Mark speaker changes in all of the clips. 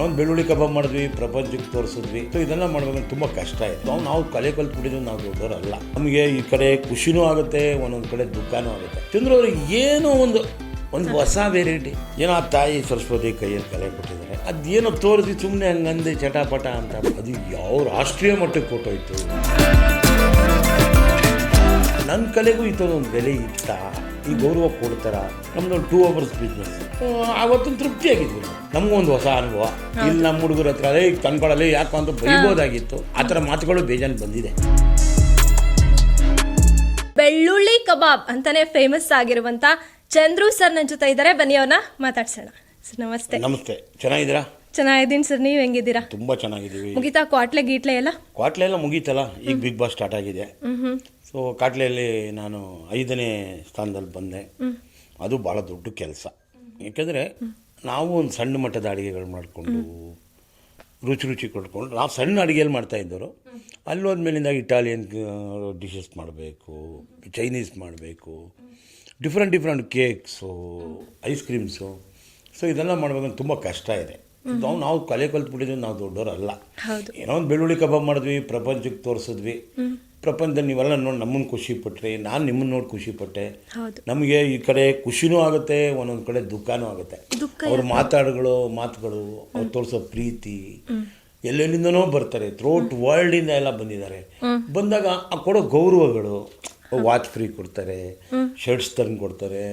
Speaker 1: ನಾವು ಬೆಳ್ಳುಳ್ಳಿ ಕಬಾಬ್ ಮಾಡಿದ್ವಿ ಪ್ರಪಂಚಕ್ಕೆ ತೋರಿಸಿದ್ವಿ. ಸೊ ಇದೆಲ್ಲ ಮಾಡ್ಬೇಕಂದ್ರೆ ತುಂಬ ಕಷ್ಟ ಇತ್ತು ಅವ್ನು ನಾವು ಕಲೆ ಕಲ್ತ್ಬಿಟ್ಟಿದ್ವಿ ನಾವು ದೊಡ್ಡವರಲ್ಲ. ನಮಗೆ ಈ ಕಡೆ ಖುಷಿನೂ ಆಗುತ್ತೆ ಒಂದೊಂದು ಕಡೆ ದುಃಖನೂ ಆಗುತ್ತೆ. ಚಂದ್ರ ಅವ್ರಿಗೆ ಏನೋ ಒಂದು ಒಂದು ಹೊಸ ವೆರೈಟಿ ಏನೋ ಆ ತಾಯಿ ಸರಸ್ವತಿ ಕೈಯಲ್ಲಿ ಕಲೆ ಕೊಟ್ಟಿದ್ದಾರೆ. ಅದೇನೋ ತೋರಿಸಿ ಸುಮ್ಮನೆ ಹಂಗಂದೆ ಚಟಾಪಟ ಅಂತ ಅದು ಯಾವ ರಾಷ್ಟ್ರೀಯ ಮಟ್ಟಕ್ಕೆ ಕೊಟ್ಟೋಯ್ತು ನನ್ನ ಕಲೆಗೂ ಈ ಥರದೊಂದು ಬೆಲೆ ಇತ್ತ? ಈ ಗೌರವ ಕೊಡ್ತಾರ. ನಮ್ದು ಟೂ ಅವರ್ಸ್ ಬಿಸ್ನೆಸ್ ಆವತ್ತೊಂದು ತೃಪ್ತಿಯಾಗಿದ್ವಿ ನಾವು ನಮಗೊಂದು ಹೊಸ ಅನುಭವ. ಇಲ್ಲಿ ನಮ್ಮ ಹುಡುಗರ ಹತ್ರ ಅದೇ ತಂದ್ಕೊಳ್ಳಲ್ಲ ಯಾಕೆ ಅಂತ ಬೈಬೋದಾಗಿತ್ತು. ಆ ಥರ ಮಾತುಗಳು ಬೇಜಾನ್ ಬಂದಿದೆ.
Speaker 2: ಬೆಳ್ಳುಳ್ಳಿ ಕಬಾಬ್ ಅಂತಾನೆ ಫೇಮಸ್ ಆಗಿರುವಂತ ಚಂದ್ರು ಸರ್ ನನ್ನ ಜೊತೆ ಇದ್ದಾರೆ. ಬನ್ನಿ ಅವ್ರನ್ನ ಮಾತಾಡ್ಸೋಣ. ಸರ್ ನಮಸ್ತೆ.
Speaker 1: ನಮಸ್ತೆ. ಚೆನ್ನಾಗಿದ್ದೀರಾ?
Speaker 2: ಚೆನ್ನಾಗಿದ್ದೀನಿ ಸರ್ ನೀವು ಹೆಂಗಿದ್ದೀರಾ?
Speaker 1: ತುಂಬ ಚೆನ್ನಾಗಿದ್ದೀವಿ.
Speaker 2: ಮುಗಿತಾ ಕ್ವಾಟ್ಲೆ ಗೀಟ್ಲೆ ಎಲ್ಲ?
Speaker 1: ಕ್ವಾಟ್ಲೆ ಎಲ್ಲ ಮುಗೀತಲ್ಲ ಈಗ ಬಿಗ್ ಬಾಸ್ ಸ್ಟಾರ್ಟ್ ಆಗಿದೆ. ಸೊ ಕಾಟ್ಲೆಯಲ್ಲಿ ನಾನು ಐದನೇ ಸ್ಥಾನದಲ್ಲಿ ಬಂದೆ. ಅದು ಭಾಳ ದೊಡ್ಡ ಕೆಲಸ. ಯಾಕೆಂದರೆ ನಾವು ಒಂದು ಸಣ್ಣ ಮಟ್ಟದ ಅಡುಗೆಗಳು ಮಾಡಿಕೊಂಡು ರುಚಿ ರುಚಿ ಕೊಡ್ಕೊಂಡು ನಾವು ಸಣ್ಣ ಅಡುಗೆಯಲ್ಲಿ ಮಾಡ್ತಾ ಇದ್ದವರು. ಅಲ್ಲಿ ಹೋದ್ಮೇಲಿಂದ ಇಟಾಲಿಯನ್ ಡಿಶಸ್ ಮಾಡಬೇಕು ಚೈನೀಸ್ ಮಾಡಬೇಕು different different cakes ice creams so ಇದೆಲ್ಲ ಮಾಡಬೇಕಂದ್ರೆ ತುಂಬ ಕಷ್ಟ ಇದೆ. ನಾವು ನಾವು ಕಲೆ ಕಲ್ತ್ಬಿಟ್ಟಿದ್ವಿ ನಾವು ದೊಡ್ಡವರಲ್ಲ. ಏನೋ ಒಂದು ಬೆಳ್ಳುಳ್ಳಿ ಕಬಾಬ್ ಮಾಡಿದ್ವಿ ಪ್ರಪಂಚಕ್ಕೆ ತೋರಿಸಿದ್ವಿ. ಪ್ರಪಂಚದಲ್ಲಿ ನೀವೆಲ್ಲ ನೋಡಿ ನಮ್ಮನ್ನು ಖುಷಿ ಪಟ್ರಿ ನಾನು ನಿಮ್ಮನ್ನು ನೋಡಿ ಖುಷಿ ಪಟ್ಟೆ ನಮಗೆ ಈ ಕಡೆ ಖುಷಿನೂ ಆಗುತ್ತೆ ಒಂದೊಂದು ಕಡೆ ದುಃಖನೂ ಆಗುತ್ತೆ. ಅವ್ರ ಮಾತಾಡುಗಳು ಮಾತುಗಳು ಅವ್ರು ತೋರಿಸೋ ಪ್ರೀತಿ ಎಲ್ಲೆಲ್ಲಿಂದನೋ ಬರ್ತಾರೆ. ಥ್ರೋಟ್ ವರ್ಲ್ಡಿಂದ ಎಲ್ಲ ಬಂದಿದ್ದಾರೆ. ಬಂದಾಗ ಆ ಕೊಡೋ ಗೌರವಗಳು ವಾಚ್ ಫ್ರೀ ಕೊಡ್ತಾರೆ ಶರ್ಟ್ಸ್ ತಂದು ಕೊಡ್ತಾರೆ.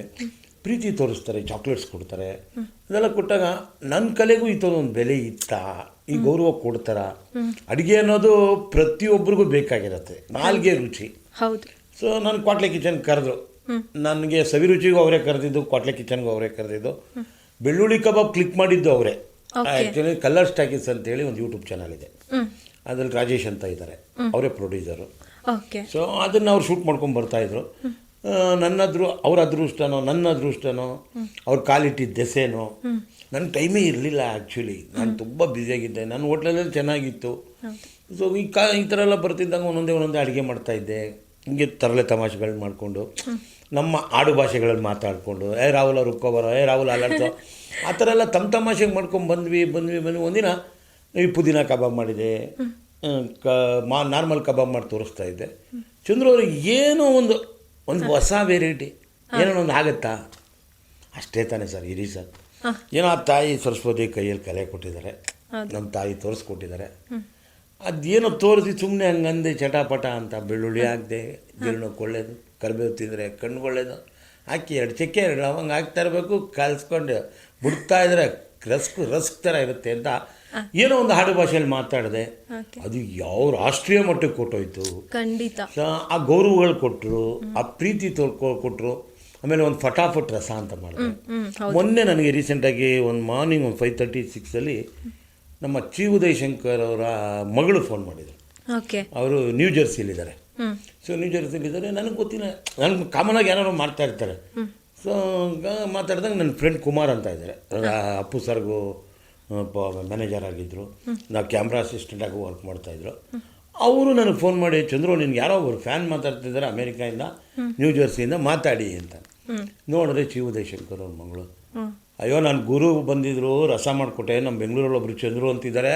Speaker 1: ಪ್ರೀತಿ ತೋರಿಸ್ತಾರೆ ಚಾಕ್ಲೇಟ್ಸ್ ಕೊಡ್ತಾರೆ. ಇದೆಲ್ಲ ಕೊಟ್ಟಾಗ ನನ್ನ ಕಲೆಗೂ ಇಂಥದ್ದೊಂದು ಬೆಲೆ ಇತ್ತಾ ಈ ಗೌರವ ಕೊಡ್ತಾರ. ಅಡುಗೆ ಅನ್ನೋದು ಪ್ರತಿಯೊಬ್ಬರಿಗೂ ಬೇಕಾಗಿರತ್ತೆ ನಾಲ್ಗೆ ರುಚಿ.
Speaker 2: ಹೌದು.
Speaker 1: ಸೊ ನಾನು ಕ್ವಾಟ್ಲೆ ಕಿಚನ್ ಕರೆದ್ರು. ನನಗೆ ಸವಿರುಚಿಗೂ ಅವರೇ ಕರೆದಿದ್ದು ಕ್ವಾಟ್ಲೆ ಕಿಚನ್ಗೂ ಅವರೇ ಕರೆದಿದ್ದು. ಬೆಳ್ಳುಳ್ಳಿ ಕಬಾಬ್ ಕ್ಲಿಕ್ ಮಾಡಿದ್ದು ಅವರೇ. ಆ್ಯಕ್ಚುಲಿ ಕಲರ್ ಅಂತ ಹೇಳಿ ಒಂದು ಯೂಟ್ಯೂಬ್ ಚಾನಲ್ ಇದೆ. ಅದ್ರಲ್ಲಿ ರಾಜೇಶ್ ಅಂತ ಇದ್ದಾರೆ ಅವರೇ ಪ್ರೊಡ್ಯೂಸರು ಸೊ ಅದನ್ನು ಅವ್ರು ಶೂಟ್ ಮಾಡ್ಕೊಂಡು ಬರ್ತಾಯಿದ್ರು ನನ್ನ ಅದೃ ಅವ್ರ ಅದೃಷ್ಟನೋ, ನನ್ನ ಅದೃಷ್ಟನೋ, ಅವ್ರ ಕಾಲಿಟ್ಟಿದ್ದ ದೆಸೆನೋ, ನನ್ನ ಟೈಮೇ ಇರಲಿಲ್ಲ ಆ್ಯಕ್ಚುಲಿ ನಾನು ತುಂಬ ಬ್ಯುಸಿಯಾಗಿದ್ದೆ ನನ್ನ ಹೋಟ್ಲಲ್ಲಿ ಚೆನ್ನಾಗಿತ್ತು. ಸೊ ಈ ಕಾ, ಈ ಥರ ಎಲ್ಲ ಬರ್ತಿದ್ದಂಗೆ ಒಂದೊಂದೇ ಒಂದೊಂದೇ ಅಡುಗೆ ಮಾಡ್ತಾಯಿದ್ದೆ ಹಿಂಗೆ ತರಲೆ ತಮಾಷೆಗಳನ್ನ ಮಾಡಿಕೊಂಡು, ನಮ್ಮ ಆಡು ಭಾಷೆಗಳಲ್ಲಿ ಮಾತಾಡಿಕೊಂಡು, ಏ, ರಾಹುಲ್ ಅವ್ರು ಬರೋ, ಏ, ರಾಹುಲ್ ಅಲ್ಲಾಡ್ತೋ ಆ ಥರ ಎಲ್ಲ ತಮ್ಮ ತಮಾಷೆಗೆ ಮಾಡ್ಕೊಂಡು ಬಂದ್ವಿ ಬಂದ್ವಿ ಬಂದ್ವಿ. ಒಂದಿನ ಈ ಪುದೀನ ಕಬಾಬ್ ಮಾಡಿದೆ. ಕ ನಾರ್ಮಲ್ ಕಬಾಬ್ ಮಾಡಿ ತೋರಿಸ್ತಾ ಇದ್ದೆ. ಚಂದ್ರು ಅವ್ರಿಗೆ ಏನೋ ಒಂದು ಒಂದು ಹೊಸ ವೆರೈಟಿ ಏನೋ ಒಂದು ಆಗುತ್ತಾ? ಅಷ್ಟೇ ತಾನೇ ಸರ್ ಇರಿ ಸರ್. ಏನೋ ಆ ತಾಯಿ ಸರಸ್ವತಿ ಕೈಯಲ್ಲಿ ಕಲೆ ಕೊಟ್ಟಿದ್ದಾರೆ ನಮ್ಮ ತಾಯಿ ತೋರಿಸ್ಕೊಟ್ಟಿದ್ದಾರೆ. ಅದೇನೋ ತೋರಿಸಿ ಸುಮ್ಮನೆ ಹಂಗಂದೆ ಚಟಾಪಟ ಅಂತ ಬೆಳ್ಳುಳ್ಳಿ ಹಾಕಿದೆ ಜೀರ್ಣಕ್ಕೆ ಒಳ್ಳೇದು ಕರಿಬೇವು ತಿಂದರೆ ಕಣ್ಣು ಒಳ್ಳೇದು. ಹಾಕಿ ಎರಡು ಚಕ್ಕೆ ಎರಡು ಲವಂಗ ಹಾಕ್ತಾ ಇರಬೇಕು ಕಲಿಸ್ಕೊಂಡು ಬಿಡ್ತಾ ಇದ್ರೆ ರಸ್ಕ್ ರಸ್ಕ್ ಥರ ಇರುತ್ತೆ ಅಂತ ಏನೋ ಒಂದು ಹಾಡು ಭಾಷೆಯಲ್ಲಿ ಮಾತಾಡಿದೆ. ಅದು ಯಾವ ರಾಷ್ಟ್ರೀಯ ಮಟ್ಟಕ್ಕೆ ಕೊಟ್ಟೋಯ್ತು.
Speaker 2: ಖಂಡಿತ.
Speaker 1: ಆ ಗೌರವಗಳು ಕೊಟ್ಟರು ಆ ಪ್ರೀತಿ ತೋರ್ಕೊ ಕೊಟ್ಟರು ಆಮೇಲೆ ಒಂದು ಫಟಾಫಟ್ ರಸ ಅಂತ ಮಾಡಿದೆ. ಮೊನ್ನೆ ನನಗೆ ರೀಸೆಂಟಾಗಿ ಒಂದು ಮಾರ್ನಿಂಗ್ ಒಂದು ಫೈವ್ ತರ್ಟಿ ಸಿಕ್ಸಲ್ಲಿ ನಮ್ಮ ಚಿ ಉದಯ್ ಶಂಕರ್ ಅವರ ಮಗಳು ಫೋನ್ ಮಾಡಿದರು.
Speaker 2: ಓಕೆ.
Speaker 1: ಅವರು ನ್ಯೂ
Speaker 2: ಜರ್ಸಿಯಲ್ಲಿದ್ದಾರೆ
Speaker 1: ಸೊ ನ್ಯೂ ಜರ್ಸಿಯಲ್ಲಿದ್ದಾರೆ ನನಗೆ ಗೊತ್ತಿಲ್ಲ. ನನಗೆ ಕಾಮನ್ ಆಗಿ ಏನಾದ್ರು ಮಾಡ್ತಾ ಇರ್ತಾರೆ. ಸೊ ಮಾತಾಡಿದಾಗ ನನ್ನ ಫ್ರೆಂಡ್ ಕುಮಾರ್ ಅಂತ ಇದ್ದಾರೆ ಅಪ್ಪು ಸರ್ಗೂ ಮ್ಯಾನೇಜರ್ ಆಗಿದ್ದರು ನಾವು ಕ್ಯಾಮ್ರಾ ಅಸಿಸ್ಟೆಂಟಾಗಿ ವರ್ಕ್ ಮಾಡ್ತಾಯಿದ್ರು ಅವರು ನನಗೆ ಫೋನ್ ಮಾಡಿ ಚಂದ್ರು ನಿನ್ಗೆ ಯಾರೋ ಒಬ್ಬರು ಫ್ಯಾನ್ ಮಾತಾಡ್ತಿದ್ದಾರೆ ಅಮೇರಿಕಾಯಿಂದ ನ್ಯೂ ಜರ್ಸಿಯಿಂದ ಮಾತಾಡಿ ಅಂತ. ನೋಡಿದ್ರೆ ಚಿ ಉದಯಶಂಕರ್ ಅವ್ರ ಮಗಳು ಅಯ್ಯೋ ನಾನು ಗುರು ಬಂದಿದ್ರು ರಸ ಮಾಡಿಕೊಟ್ಟೆ ನಮ್ಮ ಬೆಂಗಳೂರಲ್ಲಿ ಒಬ್ಬರು ಚಂದ್ರು ಅಂತಿದ್ದಾರೆ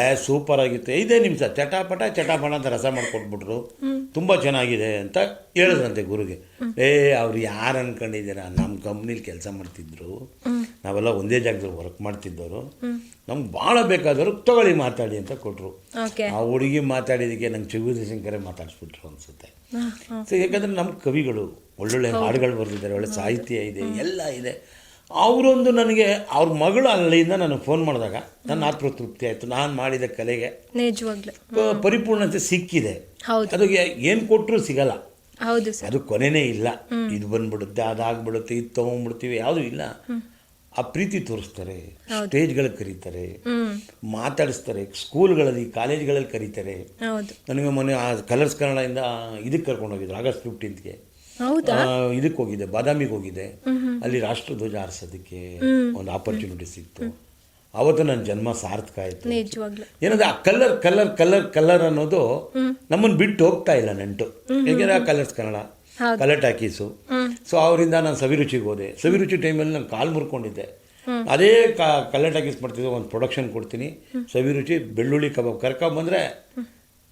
Speaker 1: ಏ ಸೂಪರ್ ಆಗಿತ್ತು ಇದೇ ನಿಮಿಷ ಚಟಾಪಟ ಚಟಾಪಟ ಅಂತ ರಸ ಮಾಡಿಕೊಟ್ಬಿಟ್ರು. ತುಂಬ ಚೆನ್ನಾಗಿದೆ ಅಂತ ಹೇಳಿದ್ರಂತೆ ಗುರುಗೆ. ಏ ಅವ್ರು ಯಾರು ಅನ್ಕೊಂಡಿದ್ದೀರಾ? ನಮ್ಮ ಕಂಪ್ನೀಲಿ ಕೆಲಸ ಮಾಡ್ತಿದ್ರು. ನಾವೆಲ್ಲ ಒಂದೇ ಜಾಗದಲ್ಲಿ ವರ್ಕ್ ಮಾಡ್ತಿದ್ದವರು ನಮ್ಗೆ ಭಾಳ ಬೇಕಾದವರು ತಗೊಳ್ಳಿ ಮಾತಾಡಿ ಅಂತ ಕೊಟ್ಟರು ಆ ಹುಡುಗಿ ಮಾತಾಡಿದ್ದಕ್ಕೆ ನಂಗೆ ಚಿಗುದಿ ಶಂಕರೆ ಮಾತಾಡಿಸ್ಬಿಟ್ರು ಅನಿಸುತ್ತೆ. ಸೊ ಯಾಕಂದರೆ ನಮ್ಮ ಕವಿಗಳು ಒಳ್ಳೊಳ್ಳೆ ಹಾಡುಗಳು ಬರೆದಿದ್ದಾರೆ ಒಳ್ಳೆ ಸಾಹಿತ್ಯ ಇದೆ ಎಲ್ಲ ಇದೆ. ಅವರೊಂದು ನನಗೆ ಅವ್ರ ಮಗಳು ಅಲ್ಲಿಂದ ನನಗೆ ಫೋನ್ ಮಾಡಿದಾಗ ನನ್ನ ಆತ್ಮ ತೃಪ್ತಿ ಆಯಿತು. ನಾನು ಮಾಡಿದ ಕಲೆಗೆ
Speaker 2: ನಿಜವಾಗ್ಲು.
Speaker 1: ಪರಿಪೂರ್ಣತೆ ಸಿಕ್ಕಿದೆ.
Speaker 2: ಹೌದು.
Speaker 1: ಅದು ಏನು ಕೊಟ್ಟರು ಸಿಗಲ್ಲ.
Speaker 2: ಹೌದು
Speaker 1: ಅದು ಕೊನೆನೇ ಇಲ್ಲ. ಇದು ಬಂದ್ಬಿಡುತ್ತೆ ಅದಾಗ್ಬಿಡುತ್ತೆ ಇದು ತೊಗೊಂಡ್ಬಿಡ್ತೀವಿ ಯಾವುದೂ ಇಲ್ಲ. ಆ ಪ್ರೀತಿ ತೋರಿಸ್ತಾರೆ ಸ್ಟೇಜ್ಗಳಲ್ಲಿ ಕರೀತಾರೆ ಮಾತಾಡಿಸ್ತಾರೆ ಸ್ಕೂಲ್ಗಳಲ್ಲಿ ಕಾಲೇಜ್ಗಳಲ್ಲಿ ಕರೀತಾರೆ. ನನಗೆ ಮೊನ್ನೆ ಆ ಕಲರ್ಸ್ ಕನ್ನಡದಿಂದ ಇದಕ್ಕೆ ಕರ್ಕೊಂಡು ಹೋಗಿದ್ರು ಆಗಸ್ಟ್ ಫಿಫ್ಟೀನ್ತ್ಗೆ ಇದಕ್ಕೆ ಹೋಗಿದ್ದೆ ಬಾದಾಮಿಗೆ ಹೋಗಿದ್ದೆ. ಅಲ್ಲಿ ರಾಷ್ಟ್ರಧ್ವಜ ಹಾರಿಸೋದಕ್ಕೆ ಒಂದು ಆಪರ್ಚುನಿಟಿ ಸಿಕ್ತು. ಅವತ್ತು ನನ್ನ ಜನ್ಮ ಸಾರ್ಥಕ ಆಯಿತು. ಏನಂದ್ರೆ ಆ ಕಲರ್ ಕಲರ್ ಕಲರ್ ಕಲರ್ ಅನ್ನೋದು ನಮ್ಮನ್ನು ಬಿಟ್ಟು ಹೋಗ್ತಾ ಇಲ್ಲ ನೆಂಟು. ಏಕೆಂದ್ರೆ ಆ Colors Kannada. Colour talkies so ಅವರಿಂದ ನಾನು ಸವಿರುಚಿಗೆ ಹೋದೆ. ಸವಿರುಚಿ ಟೈಮಲ್ಲಿ ನಾನು ಕಾಲು ಮುರ್ಕೊಂಡಿದ್ದೆ. ಅದೇ ಕಲರ್ ಟಾಕೀಸ್ ಮಾಡ್ತಿದ್ದೆ ಒಂದು ಪ್ರೊಡಕ್ಷನ್ ಕೊಡ್ತೀನಿ. ಸವಿರುಚಿ ಬೆಳ್ಳುಳ್ಳಿ ಕಬಾಬ್ ಕರ್ಕೊಂಬಂದ್ರೆ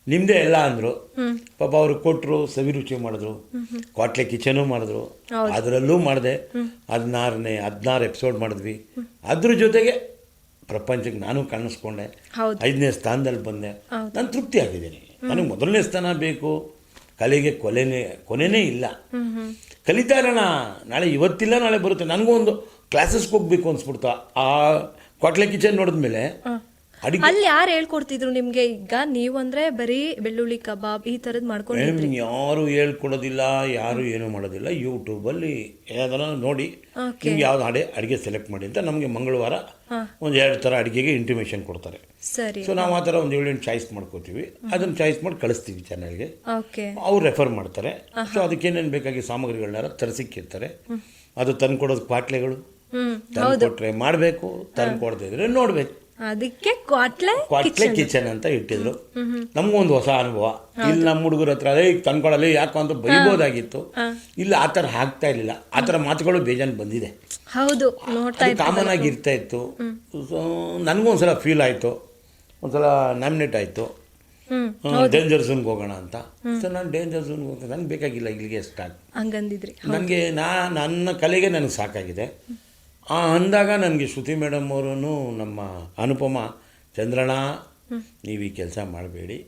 Speaker 1: ನಿಮ್ಮದೇ ಎಲ್ಲ ಅಂದರು. ಪಾಪ ಅವರು ಕೊಟ್ಟರು ಸವಿರುಚಿ ಮಾಡಿದ್ರು. ಕ್ವಾಟ್ಲೆ ಕಿಚನು ಮಾಡಿದ್ರು. ಅದರಲ್ಲೂ ಮಾಡಿದೆ. ಹದಿನಾರನೇ ಹದಿನಾರು ಎಪಿಸೋಡ್ ಮಾಡಿದ್ವಿ. ಅದ್ರ ಜೊತೆಗೆ ಪ್ರಪಂಚಕ್ಕೆ ನಾನು ಕಾಣಿಸ್ಕೊಂಡೆ. ಐದನೇ ಸ್ಥಾನದಲ್ಲಿ ಬಂದೆ. ನಾನು ತೃಪ್ತಿ ಆಗಿದ್ದೀನಿ. ನನಗೆ ಮೊದಲನೇ ಸ್ಥಾನ ಬೇಕು. ಕಲೆಗೆ ಕೊಲೆನೇ ಕೊನೆನೇ ಇಲ್ಲ. ಕಲಿತಾ ಇರೋಣ ನಾಳೆ ಇವತ್ತಿಲ್ಲ ನಾಳೆ ಬರುತ್ತೆ. ನನಗೂ ಒಂದು ಕ್ಲಾಸಸ್ಗೆ ಹೋಗ್ಬೇಕು ಅನ್ಸ್ಬಿಡ್ತಾ. ಆ ಕ್ವಾಟ್ಲೆ ಕಿಚನ್ ನೋಡಿದ್ಮೇಲೆ
Speaker 2: ಅಲ್ಲಿ ಯಾರು ಹೇಳ್ಕೊಡ್ತಿದ್ರು ನಿಮ್ಗೆ ಈಗ? ನೀವು ಅಂದ್ರೆ ಬರೀ ಬೆಳ್ಳುಳ್ಳಿ ಕಬಾಬ್ ಈ ತರದ್ ಮಾಡ್ಕೊಂಡು
Speaker 1: ಮೇಡಮ್ ಯಾರು ಹೇಳ್ಕೊಡೋದಿಲ್ಲ ಯಾರು ಏನು ಮಾಡೋದಿಲ್ಲ. ಯೂಟ್ಯೂಬಲ್ಲಿ ಯಾವ್ದಾರ ನೋಡಿ ನಿಮ್ಗೆ ಯಾವ್ದು ಅಡೆ ಅಡುಗೆ ಸೆಲೆಕ್ಟ್ ಮಾಡಿ ಅಂತ ನಮಗೆ ಮಂಗಳವಾರ ಒಂದು ಎರಡು ತರ ಅಡಿಗೆಗೆ ಇಂಟಿಮೇಷನ್ ಕೊಡ್ತಾರೆ.
Speaker 2: ಸರಿ.
Speaker 1: ಸೊ ನಾವು ಆ ಥರ ಒಂದು ಎಂಟು ಚಾಯ್ಸ್ ಮಾಡ್ಕೋತೀವಿ. ಅದನ್ನ ಚಾಯ್ಸ್ ಮಾಡಿ ಕಳಿಸ್ತೀವಿ ಚಾನಲ್ಗೆ ಅವ್ರು ರೆಫರ್ ಮಾಡ್ತಾರೆ. ಸೊ ಅದಕ್ಕೇನೇನು ಬೇಕಾಗಿ ಸಾಮಗ್ರಿಗಳನ್ನ ತರಿಸಿಕ್ಕಿರ್ತಾರೆ. ಅದು ತಂದು ಕೊಡೋದು
Speaker 2: ಪಾಟ್ಲೆಗಳು
Speaker 1: ತಂದು ಕೊಟ್ಟರೆ ಮಾಡಬೇಕು ತಂದು ಕೊಡದಿದ್ರೆ ನೋಡಬೇಕು.
Speaker 2: ಅದಕ್ಕೆ ಕ್ವಾಟ್ಲೆ
Speaker 1: ಕ್ವಾಟ್ಲೆ ಕಿಚನ್ ಅಂತ ಇಟ್ಟಿದ್ರು. ನಮಗೂ ಒಂದು ಹೊಸ ಅನುಭವ. ಇಲ್ಲಿ ನಮ್ಮ ಹುಡುಗರ ಹತ್ರ ಅದೇ ಈಗ ಯಾಕೋ ಅಂತ ಬೈಬೋದಾಗಿತ್ತು. ಇಲ್ಲ ಆ ಥರ ಆಗ್ತಾ ಇರಲಿಲ್ಲ. ಆ ಥರ ಮಾತುಗಳು ಬೇಜಾನ್ ಬಂದಿದೆ.
Speaker 2: ಹೌದು ನೋಡ್ತಾ
Speaker 1: ಕಾಮನ್ ಆಗಿ ಇರ್ತಾ ಇತ್ತು. ನನಗೂ ಒಂದ್ಸಲ ಫೀಲ್ ಆಯಿತು. ಒಂದ್ಸಲ ನಾಮಿನೇಟ್ ಆಯಿತು. ಡೇಂಜರ್ ಝೋನ್ಗೆ ಹೋಗೋಣ ಅಂತ. ಸೊ ನಾನು ಡೇಂಜರ್ ಝೋನ್ಗೆ ಹೋಗ್ತೀನಿ ನನಗೆ ಬೇಕಾಗಿಲ್ಲ ಇಲ್ಲಿಗೆ ಸ್ಟಾರ್ಟ್
Speaker 2: ಹಂಗಂದಿದ್ರಿ.
Speaker 1: ನನಗೆ ನಾ ನನ್ನ ಕಲೆಗೆ ನನಗೆ ಸಾಕಾಗಿದೆ. ಆ ಅಂದಾಗ ನನಗೆ ಶ್ರುತಿ ಮೇಡಮ್ ಅವರು ನಮ್ಮ ಅನುಪಮ ಚಂದ್ರಣ್ಣ ನೀವು ಈ ಕೆಲಸ ಮಾಡಬೇಡಿ.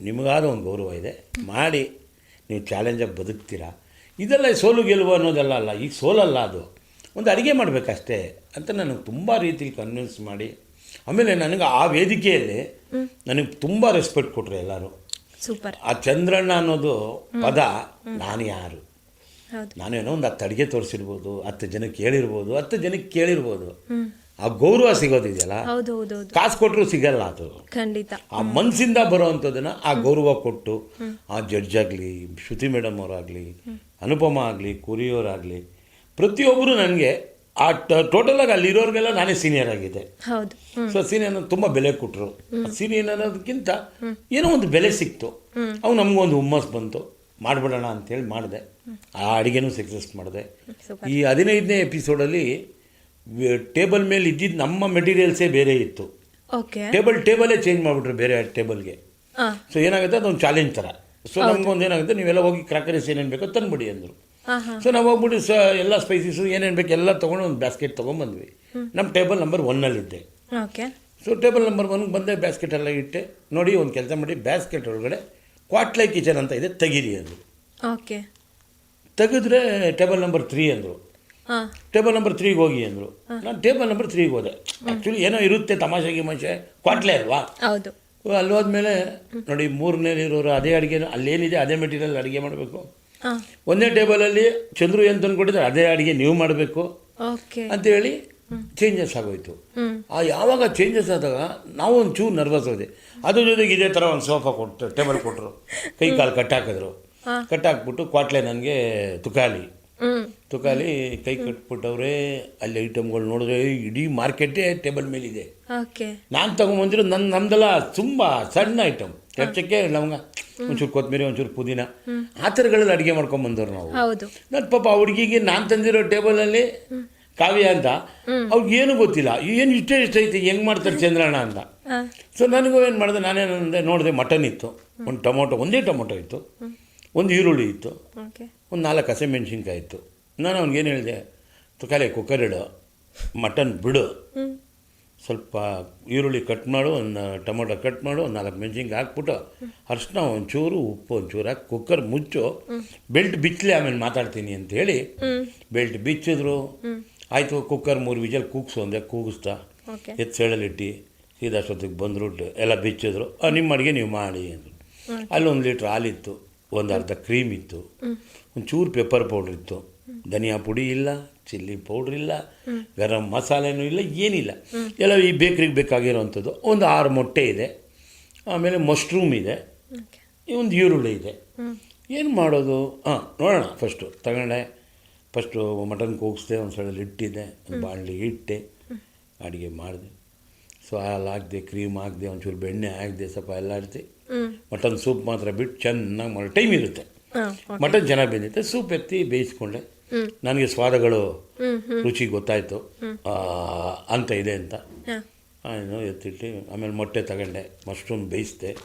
Speaker 1: ನಿಮಗಾದ ಒಂದು ಗೌರವ ಇದೆ. ಮಾಡಿ. ನೀವು ಚಾಲೆಂಜಾಗಿ ಬದುಕ್ತೀರಾ? ಇದೆಲ್ಲ ಸೋಲು ಗೆಲುವು ಅನ್ನೋದೆಲ್ಲ ಅಲ್ಲ. ಈಗ ಸೋಲಲ್ಲ ಅದು. ಒಂದು ಅಡುಗೆ ಮಾಡಬೇಕಷ್ಟೇ ಅಂತ ನನಗೆ ತುಂಬ ರೀತಿಲಿ ಕನ್ವಿನ್ಸ್ ಮಾಡಿ. ಆಮೇಲೆ ನನಗೆ ಆ ವೇದಿಕೆಯಲ್ಲಿ ನನಗೆ ತುಂಬ ರೆಸ್ಪೆಕ್ಟ್ ಕೊಟ್ಟರು ಎಲ್ಲರೂ.
Speaker 2: ಸೂಪರ್.
Speaker 1: ಆ ಚಂದ್ರಣ್ಣ ಅನ್ನೋದು ಪದ ನಾನು ಯಾರು? ನಾನೇನೋ ಒಂದು ಹತ್ತು ಅಡುಗೆ ತೋರಿಸಿರ್ಬೋದು ಹತ್ತು ಜನಕ್ಕೆ ಕೇಳಿರ್ಬೋದು ಹತ್ತು ಜನಕ್ಕೆ ಕೇಳಿರ್ಬೋದು. ಆ ಗೌರವ ಸಿಗೋದಿದೆಯಲ್ಲ? ಕಾಸು ಕೊಟ್ಟರು ಸಿಗಲ್ಲ ಅದು.
Speaker 2: ಖಂಡಿತ.
Speaker 1: ಆ ಮನಸ್ಸಿಂದ ಬರುವಂಥದ್ದನ್ನ ಆ ಗೌರವ ಕೊಟ್ಟು ಆ ಜಡ್ಜ್ ಆಗಲಿ ಶ್ರುತಿ ಮೇಡಮ್ ಅವರಾಗಲಿ ಅನುಪಮ ಆಗಲಿ ಕುರಿಯೋರಾಗಲಿ ಪ್ರತಿಯೊಬ್ಬರು ನನಗೆ ಆ ಟೋಟಲಾಗಿ ಅಲ್ಲಿರೋರಿಗೆಲ್ಲ ನಾನೇ ಸೀನಿಯರ್
Speaker 2: ಆಗಿದ್ದೆ.
Speaker 1: ಸೊ ಸೀನಿಯರ್ ತುಂಬ ಬೆಲೆ ಕೊಟ್ಟರು ಸೀನಿಯರ್ ಅನ್ನೋದಕ್ಕಿಂತ ಏನೋ ಒಂದು ಬೆಲೆ ಸಿಕ್ತು. ಅವು ನಮಗೊಂದು ಹುಮ್ಮಸ್ ಬಂತು. ಮಾಡಿಬಿಡೋಣ ಅಂತೇಳಿ ಮಾಡಿದೆ. ಆ ಅಡುಗೆನೂ ಸಕ್ಸಸ್ ಮಾಡಿದೆ. ಈ ಹದಿನೈದನೇ ಎಪಿಸೋಡಲ್ಲಿ ಟೇಬಲ್ ಮೇಲೆ ಇದ್ದಿದ್ದು ನಮ್ಮ ಮೆಟೀರಿಯಲ್ಸೇ ಬೇರೆ ಇತ್ತು.
Speaker 2: ಓಕೆ
Speaker 1: ಟೇಬಲ್ ಟೇಬಲೇ ಚೇಂಜ್ ಮಾಡಿಬಿಟ್ರು ಬೇರೆ ಟೇಬಲ್ಗೆ ಸೊ ಏನಾಗುತ್ತೆ? ಅದೊಂದು ಚಾಲೆಂಜ್ ಥರ ಸೊ ನಮಗೊಂದು ಏನಾಗುತ್ತೆ? ನೀವೆಲ್ಲ ಹೋಗಿ ಕ್ರಾಕರೀಸ್ ಏನೇನು ಬೇಕೋ ತಂದುಬಿಡಿ ಅಂದರು. ಸೊ ನಾವು ಹೋಗ್ಬಿಟ್ಟು ಸ ಎಲ್ಲ ಸ್ಪೈಸಸ್ಸು ಏನೇನು ಬೇಕು ಎಲ್ಲ ತೊಗೊಂಡು ಒಂದು ಬ್ಯಾಸ್ಕೆಟ್ ತೊಗೊಂಬಂದ್ವಿ. ನಮ್ಮ ಟೇಬಲ್ ನಂಬರ್ ಒನ್ನಲ್ಲಿದ್ದೆ
Speaker 2: ಓಕೆ
Speaker 1: ಸೊ ಟೇಬಲ್ ನಂಬರ್ ಒನ್ಗೆ ಬಂದೆ ಬ್ಯಾಸ್ಕೆಟ್ ಎಲ್ಲ ಇಟ್ಟೆ. ನೋಡಿ ಒಂದು ಕೆಲಸ ಮಾಡಿ ಬ್ಯಾಸ್ಕೆಟ್ ಒಳಗಡೆ ಕ್ವಾಟ್ಲೆ ಕಿಚನ್ ಅಂತ ಇದೆ ತೆಗೀರಿ ಅಂದರು.
Speaker 2: ಓಕೆ
Speaker 1: ತೆಗೆದ್ರೆ ಟೇಬಲ್ ನಂಬರ್ ತ್ರೀ ಅಂದರು. ಟೇಬಲ್ ನಂಬರ್ ತ್ರೀಗೆ ಹೋಗಿ ಅಂದರು. ನಾನು ಟೇಬಲ್ ನಂಬರ್ ತ್ರೀಗೆ ಹೋದೆ. ಆ್ಯಕ್ಚುಲಿ ಏನೋ ಇರುತ್ತೆ ತಮಾಷೆ ಗಿಮಾಷೆ ಕ್ವಾಟ್ಲೆ ಅಲ್ವಾ?
Speaker 2: ಹೌದು.
Speaker 1: ಅಲ್ಲಿ ಹೋದ್ಮೇಲೆ ನೋಡಿ ಮೂರನೇ ಇರೋರು ಅದೇ ಅಡುಗೆ ಅಲ್ಲೇನಿದೆ ಅದೇ ಮೆಟೀರಿಯಲ್ ಅಡುಗೆ ಮಾಡಬೇಕು. ಒಂದೇ ಟೇಬಲಲ್ಲಿ ಚಂದ್ರು ಏನು ತಂದ್ಕೊಟ್ಟಿದ್ರೆ ಅದೇ ಅಡುಗೆ ನೀವು ಮಾಡಬೇಕು. ಅಂತೇಳಿ ಚೇಂಜಸ್ ಆಗೋಯ್ತು. ಆ ಯಾವಾಗ ಚೇಂಜಸ್ ಆದಾಗ ನಾವು ಒಂದು ಚೂರು ನರ್ವಸ್ ಹೋದೆ ಅದ್ರ ಜೊತೆಗೆ ಇದೇ ಥರ ಒಂದು ಸೋಫಾ ಕೊಟ್ಟು ಟೇಬಲ್ ಕೊಟ್ಟರು ಕೈ ಕಾಲು ಕಟ್ಟಾಕಿದ್ರು. ಕಟ್ಟಾಕ್ಬಿಟ್ಟು ಕ್ವಾಟ್ಲೆ ನನಗೆ ತುಕಾಲಿ. ತುಕಾಲಿ ಕೈ ಕಟ್ಬಿಟ್ಟವ್ರೆ ಅಲ್ಲಿ ಐಟಮ್ಗಳು ನೋಡಿದ್ರೆ ಇಡೀ ಮಾರ್ಕೆಟೇ ಟೇಬಲ್ ಮೇಲಿದೆ. ನಾನು ತಗೊಂಬಂದಿರೋ ನನ್ನ ನಮ್ದೆಲ್ಲ ತುಂಬ ಸಣ್ಣ ಐಟಮ್ ಹೆಚ್ಚಕ್ಕೆ ಲವಂಗ ಒಂಚೂರು ಕೊತ್ತಂಬರಿ ಒಂಚೂರು ಪುದೀನ. ಆ ಥರಗಳಲ್ಲಿ ಅಡುಗೆ ಮಾಡ್ಕೊಂಬಂದವ್ರು ನಾವು. ನನ್ನ ಪಾಪ ಹುಡುಗಿಗೆ ನಾನು ತಂದಿರೋ ಟೇಬಲಲ್ಲಿ ಕಾವ್ಯ ಅಂತ ಅವ್ರಿಗೆ ಏನು ಗೊತ್ತಿಲ್ಲ. ಏನು ಇಷ್ಟೇ ಇಷ್ಟ ಐತಿ ಹೆಂಗೆ ಮಾಡ್ತಾರೆ ಚಂದ್ರಣ್ಣ ಅಂತ. ಸೊ ನನಗೂ ಏನು ಮಾಡಿದೆ ನಾನೇನಂದೆ ನೋಡಿದೆ ಮಟನ್ ಇತ್ತು. ಒಂದು ಟೊಮೊಟೊ ಒಂದೇ ಟೊಮೊಟೊ ಇತ್ತು. ಒಂದು ಈರುಳ್ಳಿ ಇತ್ತು. ಒಂದು ನಾಲ್ಕು ಹಸಿಮೆಣ್ಸಿನ್ಕಾಯಿ ಇತ್ತು. ನಾನು ಅವ್ನಿಗೇನು ಹೇಳಿದೆ ತುಕಾಲೆ ಕುಕ್ಕರ್ ಇಡು ಮಟನ್ ಬಿಡು. ಸ್ವಲ್ಪ ಈರುಳ್ಳಿ ಕಟ್ ಮಾಡು ಒಂದು ಟೊಮೊಟೊ ಕಟ್ ಮಾಡು ಒಂದು ನಾಲ್ಕು ಮೆಣಸಿನ್ಕಾಯಿ ಹಾಕ್ಬಿಟ್ಟು ಅರ್ಶಿನ ಒಂಚೂರು ಉಪ್ಪು ಒಂಚೂರು ಹಾಕಿ ಕುಕ್ಕರ್ ಮುಚ್ಚು. ಬೆಲ್ಟ್ ಬಿಚ್ಚಲಿ ಆಮೇಲೆ ಮಾತಾಡ್ತೀನಿ ಅಂತ ಹೇಳಿ ಬೆಲ್ಟ್ ಬಿಚ್ಚಿದ್ರು. ಆಯಿತು ಕುಕ್ಕರ್ ಮೂರು ವಿಜಲ್ ಕೂಗ್ಸು ಅಂದೆ ಕೂಗಿಸ್ತಾ. ಎತ್ತು ಸೈಡಲ್ಲಿಟ್ಟು ಸೀದಾ ಅಷ್ಟೊತ್ತಿಗೆ ಬಂದರು ಎಲ್ಲ ಬಿಚ್ಚಿದ್ರು. "ಆ, ನಿಮ್ಮ ಅಡುಗೆ ನೀವು ಮಾಡಿ ಅಂದರು. ಅಲ್ಲಿ ಒಂದು ಲೀಟ್ರ್ ಹಾಲಿತ್ತು. ಒಂದು ಅರ್ಧ ಕ್ರೀಮ್ ಇತ್ತು. ಒಂದು ಚೂರು ಪೆಪ್ಪರ್ ಪೌಡ್ರ್ ಇತ್ತು. ಧನಿಯಾ ಪುಡಿ ಇಲ್ಲ ಚಿಲ್ಲಿ ಪೌಡ್ರ್ ಇಲ್ಲ ಗರಂ ಮಸಾಲೆನೂ ಇಲ್ಲ ಏನಿಲ್ಲ. ಎಲ್ಲ ಈ ಬೇಕ್ರಿಗೆ ಬೇಕಾಗಿರೋವಂಥದ್ದು. ಒಂದು ಆರು ಮೊಟ್ಟೆ ಇದೆ. ಆಮೇಲೆ ಮಶ್ರೂಮ್ ಇದೆ. ಒಂದು ಈರುಳ್ಳಿ ಇದೆ. ಏನು ಮಾಡೋದು? ಹಾಂ ನೋಡೋಣ ಫಸ್ಟು ತಗೊಂಡೆ. ಫಸ್ಟು ಮಟನ್ ಕೂಗಿಸ್ದೆ ಒಂದು ಸಲ ಇಟ್ಟಿದ್ದೆ. ಒಂದು ಬಾಣಲಿ ಇಟ್ಟೆ. ಅಡುಗೆ ಮಾಡಿದೆ. ಸೊ ಹಾಲು ಹಾಕಿದೆ ಕ್ರೀಮ್ ಹಾಕಿದೆ ಒಂಚೂರು ಬೆಣ್ಣೆ ಹಾಕಿದೆ ಸ್ವಲ್ಪ ಎಲ್ಲ ಇರ್ತಿ ಮಟನ್ ಸೂಪ್ ಮಾತ್ರ ಬಿಟ್ಟು ಚೆನ್ನಾಗಿ ಮಾಡಿ ಟೈಮ್ ಇರುತ್ತೆ. ಮಟನ್ ಚೆನ್ನಾಗಿ ಬೆಂದಿತ್ತು ಸೂಪ್ ಎತ್ತಿ ಬೇಯಿಸ್ಕೊಂಡೆ. ನನಗೆ ಸ್ವಾದಗಳು ರುಚಿ ಗೊತ್ತಾಯಿತು. ಅಂತ ಇದೆ ಅಂತ. ಏನು ಎತ್ತಿಟ್ಟು ಆಮೇಲೆ ಮೊಟ್ಟೆ ತಗೊಂಡೆ. ಮಶ್ರೂಮ್ ಬೇಯಿಸಿದೆ.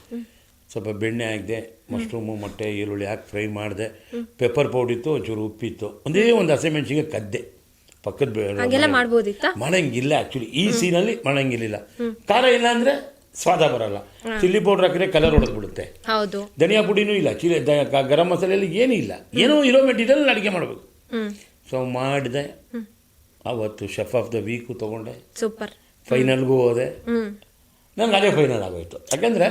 Speaker 1: ಸ್ವಲ್ಪ ಬೆಣ್ಣೆ ಹಾಕಿದೆ. ಮಶ್ರೂಮು ಮೊಟ್ಟೆ ಈರುಳ್ಳಿ ಹಾಕಿ ಫ್ರೈ ಮಾಡಿದೆ. ಪೆಪ್ಪರ್ ಪೌಡಿತ್ತು ಒಂಚೂರು ಉಪ್ಪಿತ್ತು. ಒಂದೇ ಒಂದು ಹಸಿಮೆಣ್ಸಿಗೆ ಕದ್ದೆ. ಪಕ್ಕದ ಮಣಂಗಿಲ್ಲ
Speaker 2: ಹಾಗೆಲ್ಲ
Speaker 1: ಮನೆ-
Speaker 2: ಮಾಡ್ಬೋದಿತ್ತಾ?
Speaker 1: ಮಾಡಂಗಿಲ್ಲ ಆ್ಯಕ್ಚುಲಿ ಈ ಸೀನಲ್ಲಿ ಮಾಡಂಗಿಲ್ಲ ಖಾರ ಇಲ್ಲ ಅಂದರೆ ಸ್ವಾದ ಬರಲ್ಲ. ಚಿಲ್ಲಿ ಪೌಡರ್ ಹಾಕಿದ್ರೆ ಕಲರ್ ಹೊಡೆದ್ಬಿಡುತ್ತೆ
Speaker 2: ಹೌದು.
Speaker 1: ಧನಿಯಾ ಪುಡಿನೂ ಇಲ್ಲ. ಚಿಲ್ಲಿ ಗರಂ ಮಸಾಲೆಯಲ್ಲಿ ಏನೂ ಇಲ್ಲ. ಏನೋ ಇರೋ ಮೆಟೀರಿಯಲ್ ಅಡುಗೆ ಮಾಡಬೇಕು. ಸೊ ಮಾಡಿದೆ. ಅವತ್ತು ಶೆಫ್ ಆಫ್ ದ ವೀಕು ತಗೊಂಡೆ.
Speaker 2: ಸೂಪರ್
Speaker 1: ಫೈನಲ್ಗೂ ಹೋದೆ. ನಂಗೆ ಅದೇ ಫೈನಲ್ ಆಗೋಯ್ತು. ಯಾಕಂದ್ರೆ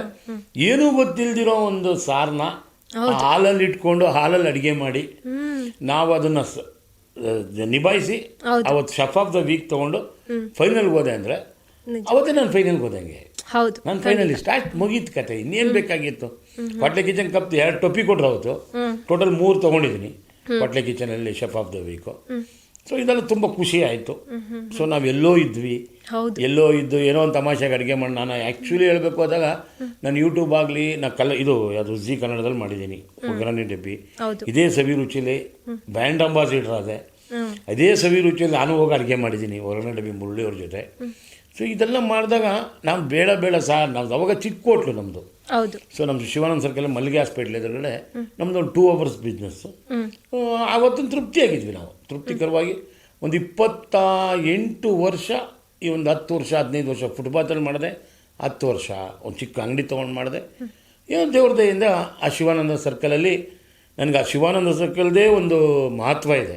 Speaker 1: ಏನೂ ಗೊತ್ತಿಲ್ದಿರೋ ಒಂದು ಸಾರನ್ನ ಹಾಲಲ್ಲಿ ಇಟ್ಕೊಂಡು ಹಾಲಲ್ಲಿ ಅಡುಗೆ ಮಾಡಿ ನಾವು ಅದನ್ನು ನಿಭಾಯಿಸಿ. ಅವತ್ತು ಶಫ್ ಆಫ್ ದ ವೀಕ್ ತಗೊಂಡು ಫೈನಲ್ ಹೋದೆ ಅಂದ್ರೆ. ಅವತ್ತೇ ನಾನು ಫೈನಲ್ ಹೋದಂಗೆ
Speaker 2: ಹೌದು
Speaker 1: ನಾನು ಫೈನಲಿಸ್ಟ್ ಅಷ್ಟು ಮುಗೀತು ಕತೆ. ಇನ್ನೇನು ಬೇಕಾಗಿತ್ತು? ಪಟ್ಲೆ ಕಿಚನ್ ಕಪ್ ಎರಡು ಟೊಪ್ಪಿ ಕೊಟ್ಟರು ಅವತ್ತು. ಟೋಟಲ್ ಮೂರು ತೊಗೊಂಡಿದ್ದೀನಿ. ಪಟ್ಲೆ ಕಿಚನಲ್ಲಿ chef of the week so ಇದೆಲ್ಲ ತುಂಬ ಖುಷಿ ಆಯಿತು. ಸೊ ನಾವು ಎಲ್ಲೋ ಇದ್ವಿ. ಎಲ್ಲೋ ಇದ್ದು ಏನೋ ಒಂದು ತಮಾಷೆಗೆ ಅಡುಗೆ ಮಾಡಿ ನಾನು ಆ್ಯಕ್ಚುಲಿ ಹೇಳಬೇಕು ಆದಾಗ ನಾನು ಯೂಟ್ಯೂಬ್ ಆಗಲಿ ನಾ ಕಲ ಇದು ಅದು ಜಿ ಕನ್ನಡದಲ್ಲಿ ಮಾಡಿದ್ದೀನಿ ಒಗ್ಗರಣೆ ಡಬ್ಬಿ. ಇದೇ ಸವಿ ರುಚಿಲಿ ಬ್ಯಾಂಡ್ ಅಂಬಾಸಿಡರ್ ಅದೇ ಅದೇ ಸವಿ ರುಚಿಯಲ್ಲಿ ನಾನು ಹೋಗಿ ಅಡುಗೆ ಮಾಡಿದ್ದೀನಿ ಒಗ್ಗರಣೆ ಡಬ್ಬಿ ಮುರಳಿಯವ್ರ ಜೊತೆ. ಸೊ ಇದೆಲ್ಲ ಮಾಡಿದಾಗ ನಾವು ಬೇಡ ಬೇಡ ಸಾರ್ ನಾವು ಅವಾಗ ಚಿಕ್ಕ ಹೋಟ್ಲು ನಮ್ಮದು
Speaker 2: ಹೌದು.
Speaker 1: ಸೊ ನಮ್ಮದು ಶಿವಾನಂದ ಸರ್ಕಲ್ ಮಲ್ಲಿಗೆ ಹಾಸ್ಪಿಟ್ಲ್ ಎದುರುಗಡೆ ನಮ್ಮದು ಒಂದು ಟೂ ಅವರ್ಸ್ ಬಿಸ್ನೆಸ್ಸು ಆವತ್ತಿನ ತೃಪ್ತಿಯಾಗಿದ್ವಿ ನಾವು. ತೃಪ್ತಿಕರವಾಗಿ ಒಂದು ಇಪ್ಪತ್ತ ಎಂಟು ವರ್ಷ ಈ ಒಂದು ಹತ್ತು ವರ್ಷ ಹದಿನೈದು ವರ್ಷ ಫುಟ್ಬಾತಲ್ಲಿ ಮಾಡಿದೆ. ಹತ್ತು ವರ್ಷ ಒಂದು ಚಿಕ್ಕ ಅಂಗಡಿ ತೊಗೊಂಡು ಮಾಡಿದೆ. ಏನೋ ದೇವ್ರ ದಯೆಯಿಂದ ಆ ಶಿವಾನಂದ ಸರ್ಕಲಲ್ಲಿ ನನಗೆ ಆ ಶಿವಾನಂದ ಸರ್ಕಲ್ದೇ ಒಂದು ಮಹತ್ವ ಇದೆ.